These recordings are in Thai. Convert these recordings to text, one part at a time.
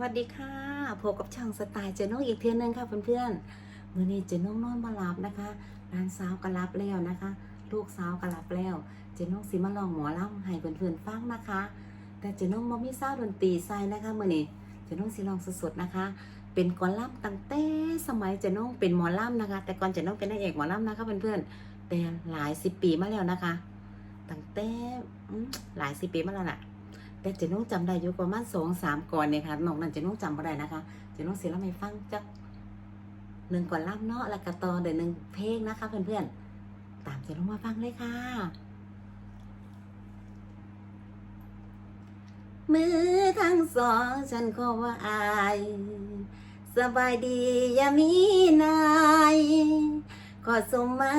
วัสดีค่ะพบกับช่างสไตล์เจนงอีกเทือนึงค่ะเพื่อนๆมื่อนี้เจนงนอนมาหลับนะคะร้านสาวก็รับแล้วนะคะ ลูกสาวก็รับแล้ว เจนงสิมาลองหมอลำให้เพื่อนๆฟังนะคะ แต่เจนงบ่มีซาดนตรีใส่นะคะมื่อนี้เจนงสิลองสดๆนะคะ เป็นกอล่ำตั้งแต่สมัยเจนงเป็นหมอลำนะคะ แต่ก่อนเจนงเป็นนางเอกหมอลำนะคะเพื่อนๆแต่หลายสิบปีมาแล้วนะคะ ตั้งแต่หลายสิบปีมาแล้วน่ะ แต่เจนุ่งจำได้อยู่ประมาณสองสามก่อนเนี่ยค่ะนอกนั้นเจนุ่งจำไม่ได้นะคะเจนุ่งเสียแล้วไม่ฟังจักหนึ่งก่อนล่ำเนาะแล้วก็ต่อเดี๋ยวหนึ่งเพลงนะคะเพื่อนๆตามเจนุ่งมาฟังเลยค่ะมือทั้งสองฉันขอว่าอาย สบายดีอย่ามีนาย ขอสมมา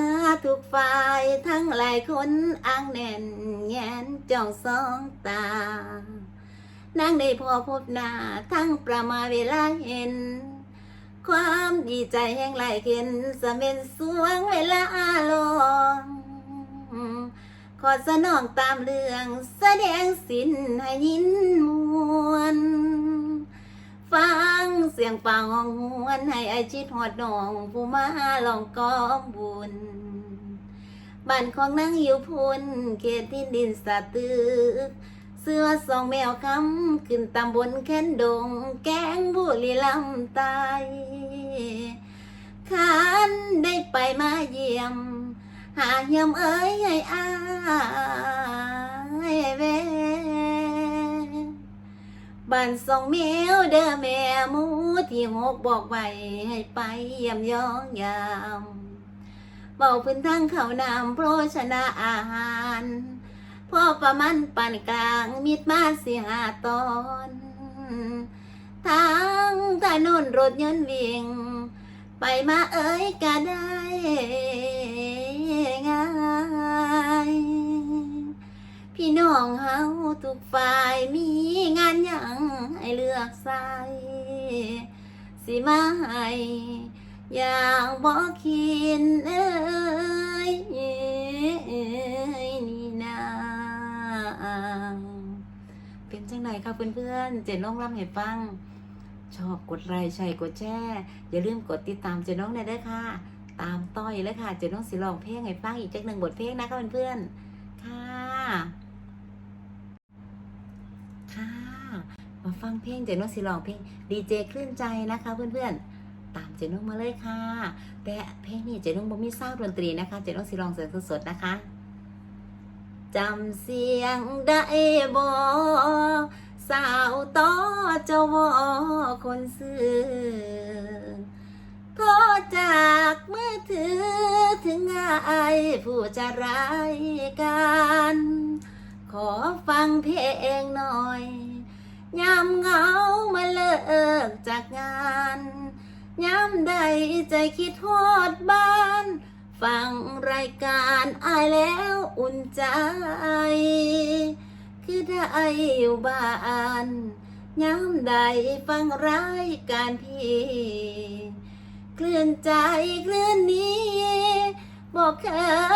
ทุกฝ่ายทั้งหลายคนอ้างแน่นแงนจ้องสองตานางได้พอพบหน้าทั้งประมาเวลาเห็น ความดีใจแห่งหลายเข็นสะเป็นสวงเวลาลองขอสนองตามเรื่องแสดงสินให้ยินมวน ฟังเสียงป่าห้องหวนให้ไอาชิดหอดนองผู้มาลองกองบุญบ้านของนางอยู่พุนเขตที่ดินสะตึกเสื้อสองแมวคำขึ้นตำบลแค้นดง แกงบุรีลำตายขันได้ไปมาเยี่ยม หาเยี่ยมเอ้ยให้อายเว บ้านสองแมวเด้อแม่หมูที่หกบอกไว้ให้ไปเยี่ยมยองยามเบาพื้นทางเขานำโภชนะอาหารพ่อประมันปานกลางมิดมาสิหาตอนทางถนนรถยนต์วิ่ง ไปมาเอ้ยก็ได้ง่ายพี่น้องเฮาทุกฝ่ายมีงานหยัง ให้เลือกใส่สิมาให้อย่างบอกคินเอ้ยนี่นาเป็นจังไหนคะเพื่อนๆเจนน้องร่ำให้ฟัง ชอบกดไลค์ใช่กดแชร์อย่าลืมกดติดตามเจนน้องหน่อยด้วยค่ะ ตามต้อยเลยค่ะเจนน้องสิลองเพลงให้ฟังอีกจักหนึ่งบทเพลงนะคะเพื่อนๆค่ะค่ะ มา ฟังเพลงเจนน้องสิลองเพลงดีเจคลื่นใจนะคะ เพื่อนๆ ตามเจนน้องมาเลยค่ะ แต่เพลงนี้เจนน้องบ่มีซาวดนตรีนะคะเจนน้องสิลองเสียงสดๆนะคะจำเสียงได้บ่สาวต่อจวอคนซื้อโทรจากมือถือถึงอายผู้จะรายการ ขอฟังเพลงหน่อย ยามเหงามาเลิกจากงานยามใดใจคิดฮอดบ้าน ฟังรายการอายแล้วอุ่นใจ คือได้อยู่บ้านยามใดฟังรายการพี่คลื่อนใจเคลื่อนนี้บอกเค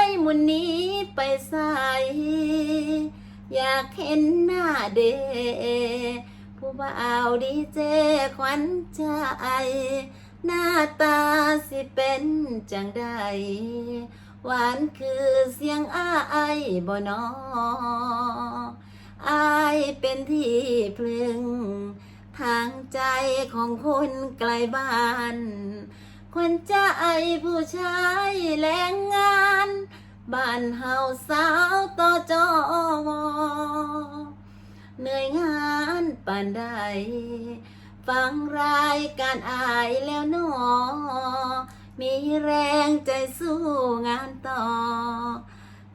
ยมุนนี้ไปใส่ อยากเห็นหน้าเด ผู้บ่าวดีเจขวัญใจ หน้าตาสิเป็นจังใด หวานคือเสียงอ้ายบ่นออายเป็นที่พึง ทางใจของคนไกลบ้านคนใจผู้ชายแรงงาน บ้านเฮาสาวต่อจานใดฟังรายการอายแล้วหนอ มีแรงใจสู้งานต่อ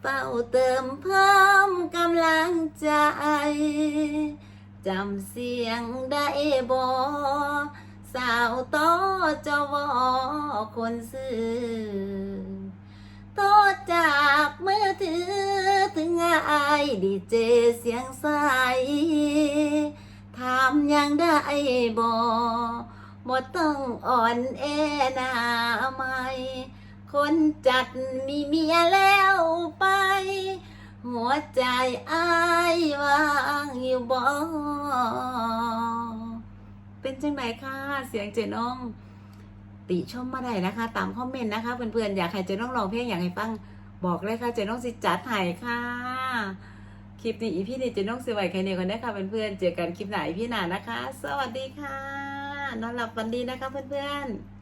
เฝ้าเติมเพิ่มกำลังใจ จำเสียงได้บ่สาวต่อจวอคนซื้อโทรจากมือถือถึงอายดีเจเสียงใส ถามยังได้บ่บ่ต้องอ่อนแอหน้าไม่ คนจัดมีเมียแล้วไป หัวใจอายวางอยู่บ่เป็นจังไหนคะเสียงเจน้อง ติชมมาได้นะคะ ตามคอมเมนต์นะคะเพื่อนๆอยากให้เจน้องร้องเพลงอยากให้ฟังบอกเลยค่ะเจน้องสิจัดให้ค่ะ คลิปนี้อีพี่นี่เจน้องสิไหวใครเนี่ยกันนะคะเพื่อนๆเจอกันคลิปไหนพี่หนานะคะ สวัสดีค่ะ นอนหลับฝันดีนะคะเพื่อนๆ